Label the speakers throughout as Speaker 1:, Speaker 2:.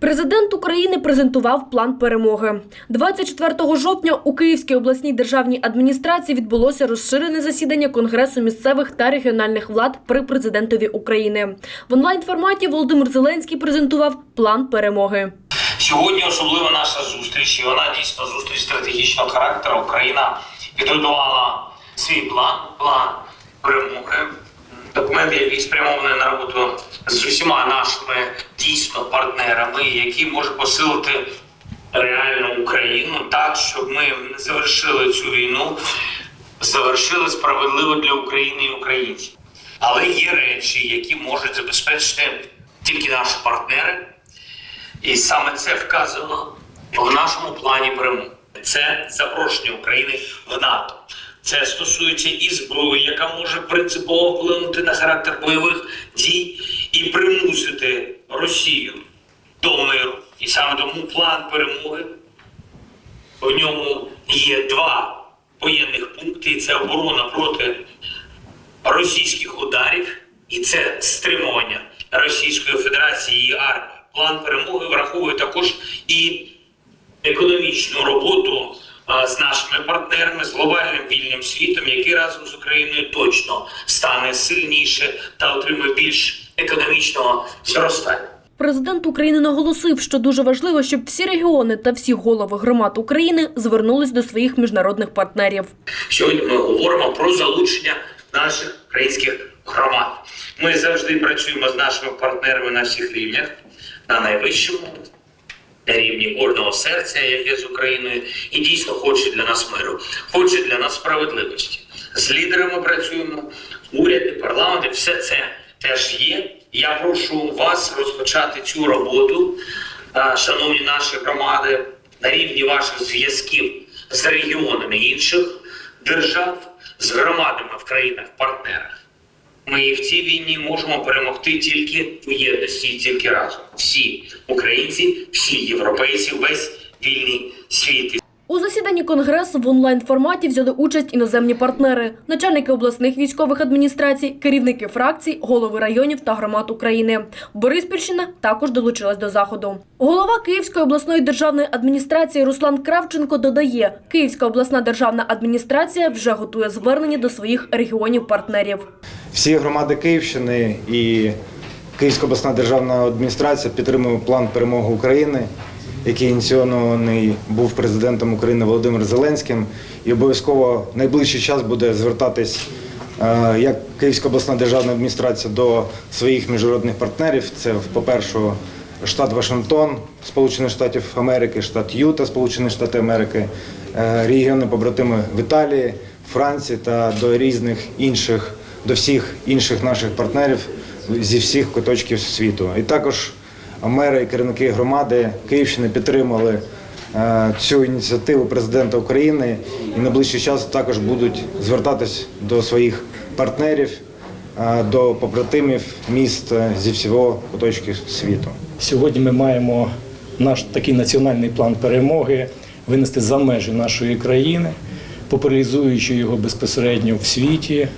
Speaker 1: Президент України презентував план перемоги. 24 жовтня у Київській обласній державній адміністрації відбулося розширене засідання Конгресу місцевих та регіональних влад при президентові України. В онлайн форматі Володимир Зеленський презентував план перемоги.
Speaker 2: Сьогодні особлива наша зустріч, і вона дійсно зустріч стратегічного характеру. Україна підготувала свій план, план перемоги. Документ, який спрямований на роботу з усіма нашими дійсно партнерами, який може посилити реальну Україну так, щоб ми завершили цю війну, завершили справедливо для України і українців. Але є речі, які можуть забезпечити тільки наші партнери. І саме це вказано в нашому плані перемоги. Це запрошення України в НАТО. Це стосується і зброї, яка може принципово вплинути на характер бойових дій і примусити Росію до миру. І саме тому план перемоги в ньому є два воєнних пункти: це оборона проти російських ударів, і це стримування Російської Федерації і армії. План перемоги враховує також і економічну роботу з нашими партнерами, з глобальним вільним світом, який разом з Україною точно стане сильніше та отримає більш економічного зростання.
Speaker 1: Президент України наголосив, що дуже важливо, щоб всі регіони та всі голови громад України звернулись до своїх міжнародних партнерів.
Speaker 2: Сьогодні ми говоримо про залучення наших українських громад. Ми завжди працюємо з нашими партнерами на всіх рівнях, на найвищому на рівні кожного серця, яке з Україною, і дійсно хоче для нас миру, хоче для нас справедливості. З лідерами працюємо, уряди, парламенти, все це теж є. Я прошу вас розпочати цю роботу, шановні наші громади, на рівні ваших зв'язків з регіонами інших держав, з громадами в країнах-партнерах. Ми в цій війні можемо перемогти тільки в єдності, тільки разом. Всі українці, всі європейці, весь вільний світ.
Speaker 1: У засіданні Конгресу в онлайн форматі взяли участь іноземні партнери, начальники обласних військових адміністрацій, керівники фракцій, голови районів та громад України. Бориспільщина також долучилась до заходу. Голова Київської обласної державної адміністрації Руслан Кравченко додає, Київська обласна державна адміністрація вже готує звернення до своїх регіонів партнерів.
Speaker 3: Всі громади Київщини і Київська обласна державна адміністрація підтримує план перемоги України, який ініційований був президентом України Володимиром Зеленським. І обов'язково найближчий час буде звертатись е, як Київська обласна державна адміністрація до своїх міжнародних партнерів. Це, по-перше, штат Вашингтон, Сполучених Штатів Америки, штат Юта, Сполучені Штати Америки, е, регіони побратими в Італії, Франції та до різних інших, до всіх інших наших партнерів зі всіх куточків світу. І також мери і керівники громади Київщини підтримали е, цю ініціативу президента України і на ближчий час також будуть звертатись до своїх партнерів, е, до побратимів міст е, зі всього куточків світу.
Speaker 4: Сьогодні ми маємо наш такий національний план перемоги винести за межі нашої країни, популяризуючи його безпосередньо в світі,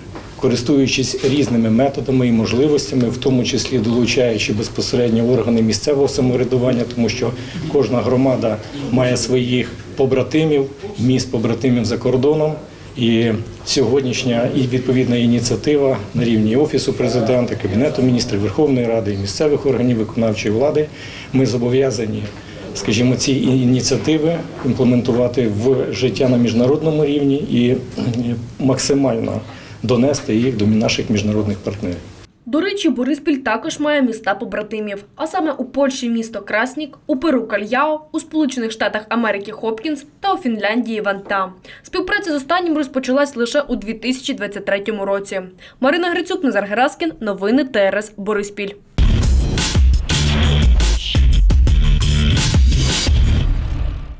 Speaker 4: користуючись різними методами і можливостями, в тому числі долучаючи безпосередньо органи місцевого самоврядування, тому що кожна громада має своїх побратимів, міст побратимів за кордоном. І сьогоднішня і відповідна ініціатива на рівні офісу президента, кабінету міністрів, Верховної Ради і місцевих органів виконавчої влади. Ми зобов'язані, скажімо, ці ініціативи імплементувати в життя на міжнародному рівні і максимально донести їх до наших міжнародних партнерів.
Speaker 1: До речі, Бориспіль також має міста побратимів, а саме у Польщі місто Краснік, у Перу Кальяо, у Сполучених Штатах Америки Хопкінс та у Фінляндії Ванта. Співпраця з останнім розпочалась лише у 2023 році. Марина Грицюк, Назар Гераскін, новини ТРС Бориспіль.